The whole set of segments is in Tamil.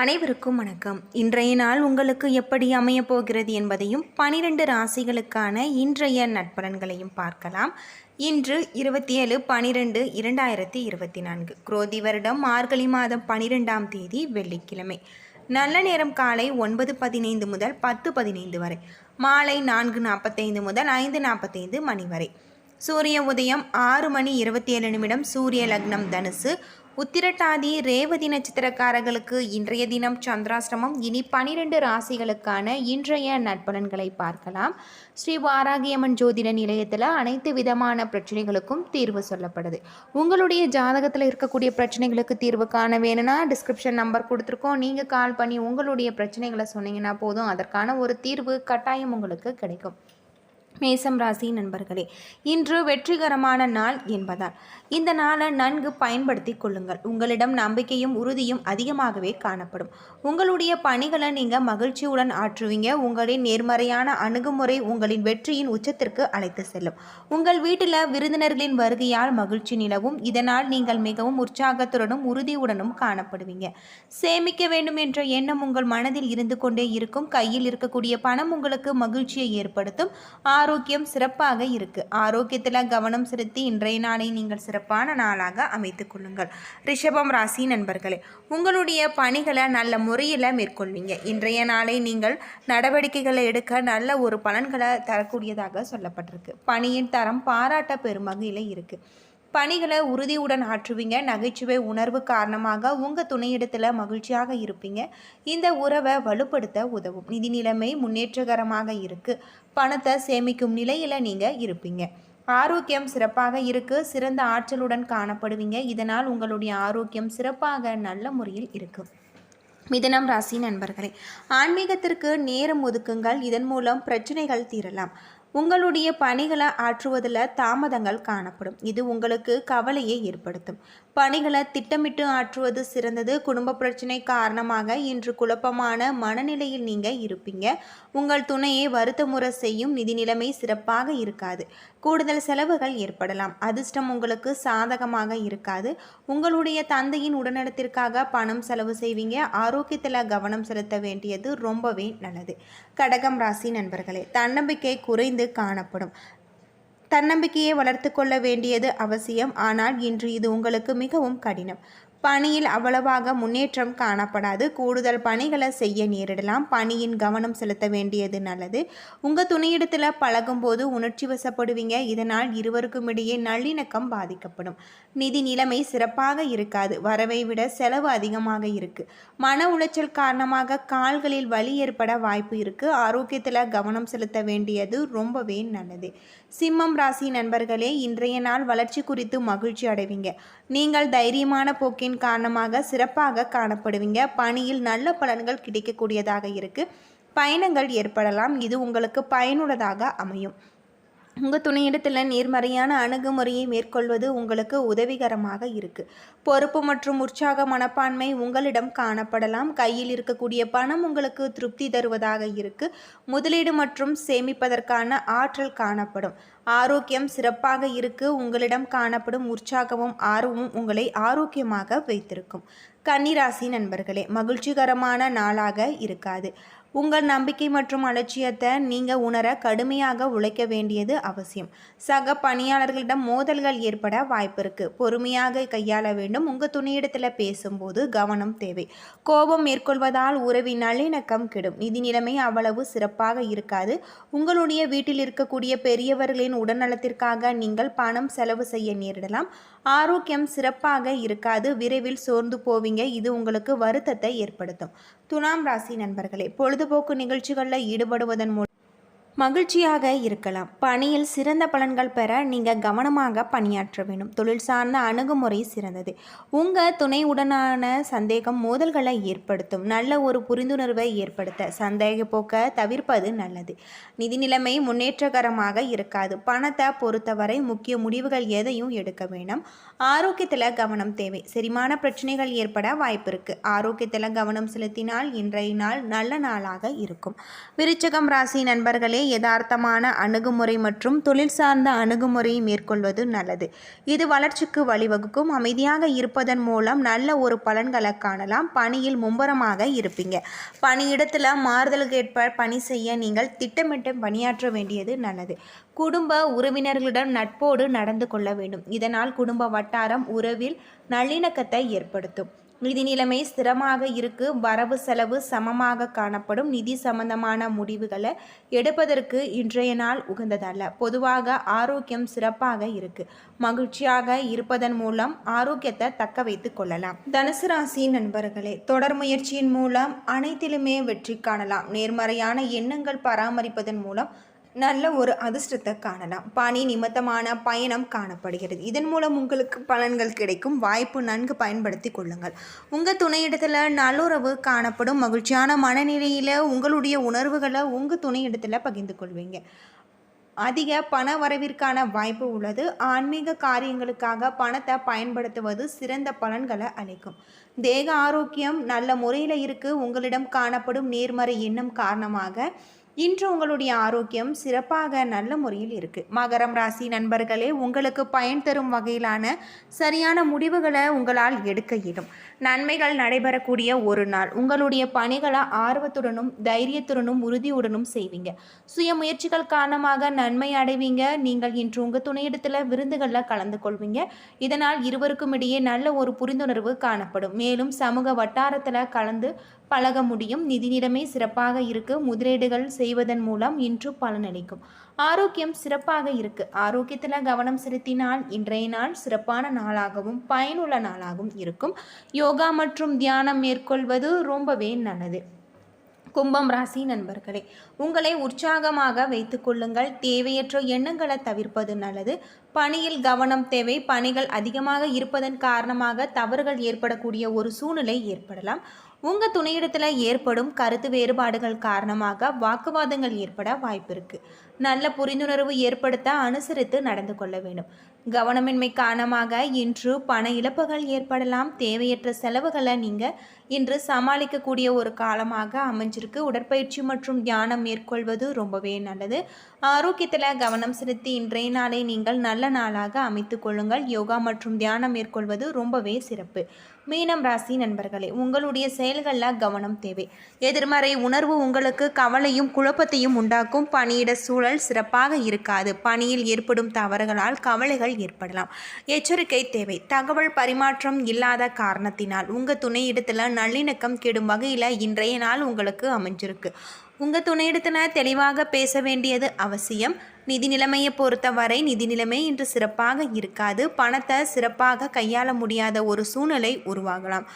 அனைவருக்கும் வணக்கம். இன்றைய நாள் உங்களுக்கு எப்படி அமையப் போகிறது என்பதையும் பனிரெண்டு ராசிகளுக்கான இன்றைய நட்பலன்களையும் பார்க்கலாம். இன்று இருபத்தி ஏழு பனிரெண்டு இரண்டாயிரத்தி இருபத்தி நான்கு. குரோதி வருடம் மார்கழி மாதம் பனிரெண்டாம் தேதி வெள்ளிக்கிழமை. நல்ல நேரம் காலை ஒன்பது பதினைந்து முதல் பத்து பதினைந்து வரை. மாலை நான்கு நாற்பத்தைந்து முதல் ஐந்து நாற்பத்தைந்து மணி வரை. சூரிய உதயம் ஆறு மணி இருபத்தி ஏழு நிமிடம் சூரிய லக்னம் தனுசு உத்திரட்டாதி ரேவதி நட்சத்திரக்காரர்களுக்கு இன்றைய தினம் சந்திராசிரமம் இனி பனிரெண்டு ராசிகளுக்கான இன்றைய நட்பலன்களை பார்க்கலாம். ஸ்ரீ வாராகியம்மன் ஜோதிட நிலையத்தில் அனைத்து விதமான பிரச்சனைகளுக்கும் தீர்வு சொல்லப்படுது. உங்களுடைய ஜாதகத்தில் இருக்கக்கூடிய பிரச்சனைகளுக்கு தீர்வு காண வேணும்னா டிஸ்கிரிப்ஷன் நம்பர் கொடுத்துருக்கோம். நீங்கள் கால் பண்ணி உங்களுடைய பிரச்சனைகளை சொன்னீங்கன்னா போதும். அதற்கான ஒரு தீர்வு கட்டாயம் உங்களுக்கு கிடைக்கும். மேசம் ராசி நண்பர்களே இன்று வெற்றிகரமான நாள் என்பதால் இந்த நாளை நன்கு பயன்படுத்தி கொள்ளுங்கள். உங்களிடம் நம்பிக்கையும் உறுதியும் அதிகமாகவே காணப்படும். உங்களுடைய பணிகளை நீங்கள் மகிழ்ச்சியுடன் ஆற்றுவீங்க. உங்களின் நேர்மறையான அணுகுமுறை உங்களின் வெற்றியின் உச்சத்திற்கு அழைத்து செல்லும். உங்கள் வீட்டில் விருந்தினர்களின் வருகையால் மகிழ்ச்சி நிலவும். இதனால் நீங்கள் மிகவும் உற்சாகத்துடனும் உறுதியுடனும் காணப்படுவீங்க. சேமிக்க வேண்டும் என்ற எண்ணம் உங்கள் மனதில் இருந்து கொண்டே இருக்கும். கையில் இருக்கக்கூடிய பணம் உங்களுக்கு மகிழ்ச்சியை ஏற்படுத்தும். ஆரோக்கியம் சிறப்பாக இருக்கு. ஆரோக்கியத்தில் கவனம் செலுத்தி இன்றைய நாளை நீங்கள் சிறப்பான நாளாக அமைத்துக் கொள்ளுங்கள். ரிஷபம் ராசி நண்பர்களே உங்களுடைய பணிகளை நல்ல முறையில் மேற்கொள்வீங்க. இன்றைய நாளை நீங்கள் நடவடிக்கைகளை எடுக்க நல்ல ஒரு பலன்களை தரக்கூடியதாக சொல்லப்பட்டிருக்கு. பணியின் தரம் பாராட்ட பெரும் வகையில் இருக்குது பணிகளை உறுதியுடன் ஆற்றுவீங்க. நகைச்சுவை உணர்வு காரணமாக உங்கள் துணையிடத்தில் மகிழ்ச்சியாக இருப்பீங்க. இந்த உறவை வலுப்படுத்த உதவும். நிதி நிலைமை முன்னேற்றகரமாக இருக்குது பணத்தை சேமிக்கும் நிலையில் நீங்கள் இருப்பீங்க. ஆரோக்கியம் சிறப்பாக இருக்கு. சிறந்த ஆற்றலுடன் காணப்படுவீங்க. இதனால் உங்களுடைய ஆரோக்கியம் சிறப்பாக நல்ல முறையில் இருக்கும். மிதனம் ராசி நண்பர்களே ஆன்மீகத்திற்கு நேரம் ஒதுக்குங்கள். இதன் மூலம் பிரச்சனைகள் தீரலாம். உங்களுடைய பணிகளை ஆற்றுவதில் தாமதங்கள் காணப்படும். இது உங்களுக்கு கவலையை ஏற்படுத்தும். பணிகளை திட்டமிட்டு ஆற்றுவது சிறந்தது. குடும்ப பிரச்சனை காரணமாக இன்று குழப்பமான மனநிலையில் நீங்கள் இருப்பீங்க. உங்கள் துணையை வருத்தமுறை செய்யும் நிதி நிலைமை சிறப்பாக இருக்காது. கூடுதல் செலவுகள் ஏற்படலாம். அதிர்ஷ்டம் உங்களுக்கு சாதகமாக இருக்காது. உங்களுடைய தந்தையின் உடல்நலத்திற்காக பணம் செலவு செய்வீங்க. ஆரோக்கியத்தில் கவனம் செலுத்த வேண்டியது ரொம்பவே நல்லது. கடகம் ராசி நண்பர்களே தன்னம்பிக்கை குறைந்து காணப்படும். தன்னம்பிக்கையை வளர்த்து கொள்ள வேண்டியது அவசியம். ஆனால் இன்று இது உங்களுக்கு மிகவும் கடினம். பணியில் அவ்வளவாக முன்னேற்றம் காணப்படாது. கூடுதல் பணிகளை செய்ய நேரிடலாம். பணியின் கவனம் செலுத்த வேண்டியது நல்லது. உங்கள் துணையிடத்தில் பழகும்போது உணர்ச்சி வசப்படுவீங்க. இதனால் இருவருக்கும் இடையே நல்லிணக்கம் பாதிக்கப்படும். நிதி நிலைமை சிறப்பாக இருக்காது. வரவை விட செலவு அதிகமாக இருக்கு. மன உளைச்சல் காரணமாக கால்களில் வலி ஏற்பட வாய்ப்பு இருக்கு. ஆரோக்கியத்தில் கவனம் செலுத்த வேண்டியது ரொம்பவே நல்லது. சிம்மம் ராசி நண்பர்களே இன்றைய நாள் வளர்ச்சி குறித்து மகிழ்ச்சி அடைவீங்க. நீங்கள் தைரியமான போக்கின் காரணமாக சிறப்பாக காணப்படுவீங்க. பணியில் நல்ல பலன்கள் கிடைக்கக்கூடியதாக இருக்கு. பயணங்கள் ஏற்படலாம். இது உங்களுக்கு பயனுள்ளதாக அமையும். உங்கள் துணையிடத்தில் நேர்மறையான அணுகுமுறையை மேற்கொள்வது உங்களுக்கு உதவிகரமாக இருக்கு. பொறுப்பு மற்றும் உற்சாக மனப்பான்மை உங்களிடம் காணப்படலாம். கையில் இருக்கக்கூடிய பணம் உங்களுக்கு திருப்தி தருவதாக இருக்கு. முதலீடு மற்றும் சேமிப்பதற்கான ஆற்றல் காணப்படும். ஆரோக்கியம் சிறப்பாக இருக்கு. உங்களிடம் காணப்படும் உற்சாகமும் ஆர்வமும் உங்களை ஆரோக்கியமாக வைத்திருக்கும். கன்னிராசி நண்பர்களே மகிழ்ச்சிகரமான நாளாக இருக்காது. உங்கள் நம்பிக்கை மற்றும் அலட்சியத்தை நீங்கள் உணர கடுமையாக உழைக்க வேண்டியது அவசியம். சக பணியாளர்களிடம் மோதல்கள் ஏற்பட வாய்ப்பு இருக்கு. பொறுமையாக கையாள வேண்டும். உங்கள் துணையிடத்தில் பேசும்போது கவனம் தேவை. கோபம் மேற்கொள்வதால் உறவின் நல்லிணக்கம் கெடும். நிதி நிலைமை அவ்வளவு சிறப்பாக இருக்காது. உங்களுடைய வீட்டில் இருக்கக்கூடிய பெரியவர்களின் உடல்நலத்திற்காக நீங்கள் பணம் செலவு செய்ய நேரிடலாம். ஆரோக்கியம் சிறப்பாக இருக்காது. விரைவில் சோர்ந்து போவீங்க. இது உங்களுக்கு வருத்தத்தை ஏற்படுத்தும். துலாம் ராசி நண்பர்களே பொழுது பொழுதுபோக்கு நிகழ்ச்சிகளில் ஈடுபடுவதன் மூலம் மகிழ்ச்சியாக இருக்கலாம். பணியில் சிறந்த பலன்கள் பெற நீங்கள் கவனமாக பணியாற்ற வேண்டும். தொழில் சார்ந்த அணுகுமுறை சிறந்தது. உங்கள் துணையுடனான சந்தேகம் மோதல்களை ஏற்படுத்தும். நல்ல ஒரு புரிந்துணர்வை ஏற்படுத்த சந்தேக போக்க தவிர்ப்பது நல்லது. நிதி நிலைமை முன்னேற்றகரமாக இருக்காது. பணத்தை பொறுத்தவரை முக்கிய முடிவுகள் எதையும் எடுக்க வேண்டாம் ஆரோக்கியத்தில் கவனம் தேவை. செரிமான பிரச்சனைகள் ஏற்பட வாய்ப்பு இருக்குது ஆரோக்கியத்தில் கவனம் செலுத்தினால் இன்றைய நாள் நல்ல நாளாக இருக்கும். விருச்சகம் ராசி நண்பர்களே யதார்த்தமான அணுகுமுறை மற்றும் தொழில் சார்ந்த அணுகுமுறையை மேற்கொள்வது நல்லது. இது வளர்ச்சிக்கு வழிவகுக்கும். அமைதியாக இருப்பதன் மூலம் நல்ல ஒரு பலன்களை காணலாம். பணியில் மும்பரமாக இருப்பீங்க. பணியிடத்தில் மாறுதலுக்கேற்ப பணி செய்ய நீங்கள் திட்டமிட்டு பணியாற்ற வேண்டியது நல்லது. குடும்ப உறவினர்களிடம் நட்போடு நடந்து கொள்ள வேண்டும். இதனால் குடும்ப வட்டாரம் உறவில் நல்லிணக்கத்தை ஏற்படுத்தும். நிதி நிலைமை ஸ்திரமாக இருக்கு. வரவு செலவு சமமாக காணப்படும். நிதி சம்பந்தமான முடிவுகளை எடுப்பதற்கு இன்றைய நாள் உகந்ததல்ல. பொதுவாக ஆரோக்கியம் சிறப்பாக இருக்கு. மகிழ்ச்சியாக இருப்பதன் மூலம் ஆரோக்கியத்தை தக்க வைத்துக் கொள்ளலாம். தனுசு ராசி நண்பர்களே தொடர் முயற்சியின் மூலம் அனைத்திலுமே வெற்றி காணலாம். நேர்மறையான எண்ணங்கள் பராமரிப்பதன் மூலம் நல்ல ஒரு அதிர்ஷ்டத்தை காணலாம். பணி நிமித்தமான பயணம் காணப்படுகிறது. இதன் மூலம் உங்களுக்கு பலன்கள் கிடைக்கும். வாய்ப்பு நன்கு பயன்படுத்தி கொள்ளுங்கள். உங்கள் துணையிடத்தில் நல்லுறவு காணப்படும். மகிழ்ச்சியான மனநிலையில் உங்களுடைய உணர்வுகளை உங்கள் துணையிடத்தில் பகிர்ந்து கொள்வீங்க. அதிக பண வரவிற்கான வாய்ப்பு உள்ளது. ஆன்மீக காரியங்களுக்காக பணத்தை பயன்படுத்துவது சிறந்த பலன்களை அளிக்கும். தேக ஆரோக்கியம் நல்ல முறையில் இருக்குது உங்களிடம் காணப்படும் நேர்மறை எண்ணம் காரணமாக இன்று உங்களுடைய ஆரோக்கியம் சிறப்பாக நல்ல முறையில் இருக்குது மகரம் ராசி நண்பர்களே உங்களுக்கு பயன் தரும் வகையிலான சரியான முடிவுகளை உங்களால் எடுக்க இயலும் நன்மைகள் நடைபெறக்கூடிய ஒரு நாள். உங்களுடைய பணிகளை ஆர்வத்துடனும் தைரியத்துடனும் உறுதியுடனும் செய்வீங்க. சுய முயற்சிகள் காரணமாக நன்மை அடைவீங்க. நீங்கள் இன்று உங்கள் துணையிடத்தில் விருந்துகளில் கலந்து கொள்வீங்க. இதனால் இருவருக்கும் இடையே நல்ல ஒரு புரிந்துணர்வு காணப்படும். மேலும் சமூக வட்டாரத்தில் கலந்து பழக முடியும். நிதி நிலைமை சிறப்பாக இருக்கு. முதலீடுகள் செய்வதன் மூலம் இன்று பலனளிக்கும் ஆரோக்கியம் சிறப்பாக இருக்கு. ஆரோக்கியத்தில் கவனம் செலுத்தினால் இன்றைய நாள் சிறப்பான நாளாகவும் பயனுள்ள நாளாகவும் இருக்கும். யோகா மற்றும் தியானம் மேற்கொள்வது ரொம்பவே நல்லது. கும்பம் ராசி நண்பர்களே உங்களை உற்சாகமாக வைத்துக்கொள்ளுங்கள் தேவையற்ற எண்ணங்களை தவிர்ப்பது நல்லது. பணியில் கவனம் தேவை. பணிகள் அதிகமாக இருப்பதன் காரணமாக தவறுகள் ஏற்படக்கூடிய ஒரு சூழ்நிலை ஏற்படலாம். உங்கள் துணையிடத்தில் ஏற்படும் கருத்து வேறுபாடுகள் காரணமாக வாக்குவாதங்கள் ஏற்பட வாய்ப்பு நல்ல புரிந்துணர்வு ஏற்படுத்த அனுசரித்து நடந்து கொள்ள வேண்டும். கவனமின்மை காரணமாக இன்று பண இழப்புகள் ஏற்படலாம். தேவையற்ற செலவுகளை நீங்கள் இன்று சமாளிக்கக்கூடிய ஒரு காலமாக அமைஞ்சிருக்கு. உடற்பயிற்சி மற்றும் தியானம் மேற்கொள்வது ரொம்பவே நல்லது. ஆரோக்கியத்தில் கவனம் செலுத்தி இன்றைய நாளை நீங்கள் நல்ல நாளாக அமைத்து கொள்ளுங்கள். யோகா மற்றும் தியானம் மேற்கொள்வது ரொம்பவே சிறப்பு. மீனம் ராசி நண்பர்களே உங்களுடைய செயல்களில் கவனம் தேவை. எதிர்மறை உணர்வு உங்களுக்கு கவலையும் குழப்பத்தையும் உண்டாக்கும். பணியிட சூழல் சிறப்பாக இருக்காது. பணியில் ஏற்படும் தவறுகளால் கவலைகள் ஏற்படலாம். எச்சரிக்கை தேவை. தகவல் பரிமாற்றம் இல்லாத காரணத்தினால் உங்கள் துணையிடத்தில் நல்லிணக்கம் கெடும் வகையில் இன்றைய நாள் உங்களுக்கு அமைஞ்சிருக்கு. உங்கள் துணையிடத்தினர் தெளிவாக பேச வேண்டியது அவசியம். நிதி நிலைமையை பொறுத்தவரை நிதி நிலைமை இன்று சிறப்பாக இருக்காது. பணத்தை சிறப்பாக கையாள முடியாத ஒரு சூழ்நிலை உருவாகலாம்.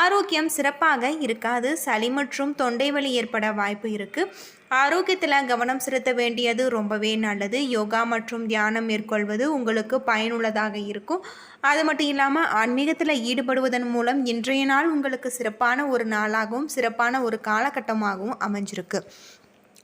ஆரோக்கியம் சிறப்பாக இருக்காது. சளி மற்றும் தொண்டை வலி ஏற்பட வாய்ப்பு இருக்குது ஆரோக்கியத்தில் கவனம் செலுத்த வேண்டியது ரொம்பவே நல்லது. யோகா மற்றும் தியானம் மேற்கொள்வது உங்களுக்கு பயனுள்ளதாக இருக்கும். அது மட்டும் இல்லாமல் ஆன்மீகத்தில் ஈடுபடுவதன் மூலம் இன்றைய நாள் உங்களுக்கு சிறப்பான ஒரு நாளாகவும் சிறப்பான ஒரு காலகட்டமாகவும் அமைஞ்சிருக்கு.